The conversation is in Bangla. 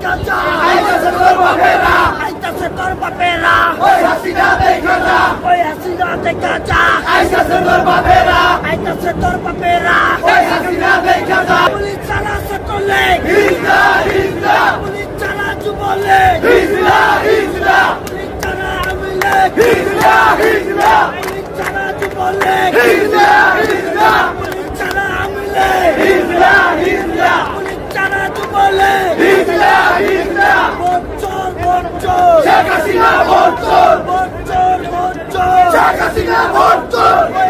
যা আইতাছে তোর বাপেরা আইতাছে তোর বাপেরা ওই হাসিনা দেখা যা ওই হাসিনা দেখা যা আইতাছে তোর বাপেরা আইতাছে তোর বাপেরা ওই হাসিনা দেখা যা পুলিশ চালা সকলে হিজলা হিজলা পুলিশ চালা যুবলে। হিজলা হিজলা পুলিশ চালা আমিলে হিজলা হিজলা পুলিশ চালা যুবলে হিজলা হিজলা পুলিশ চালা আমিলে হিজলা হিজলা পুলিশ চালা যুবলে হিজলা হিজলা বচ্চর বচ্চর শেখ হাসিনা বঞ্চন বচ্চর বচ্চর শেখ হাসিনা বঞ্চন ওই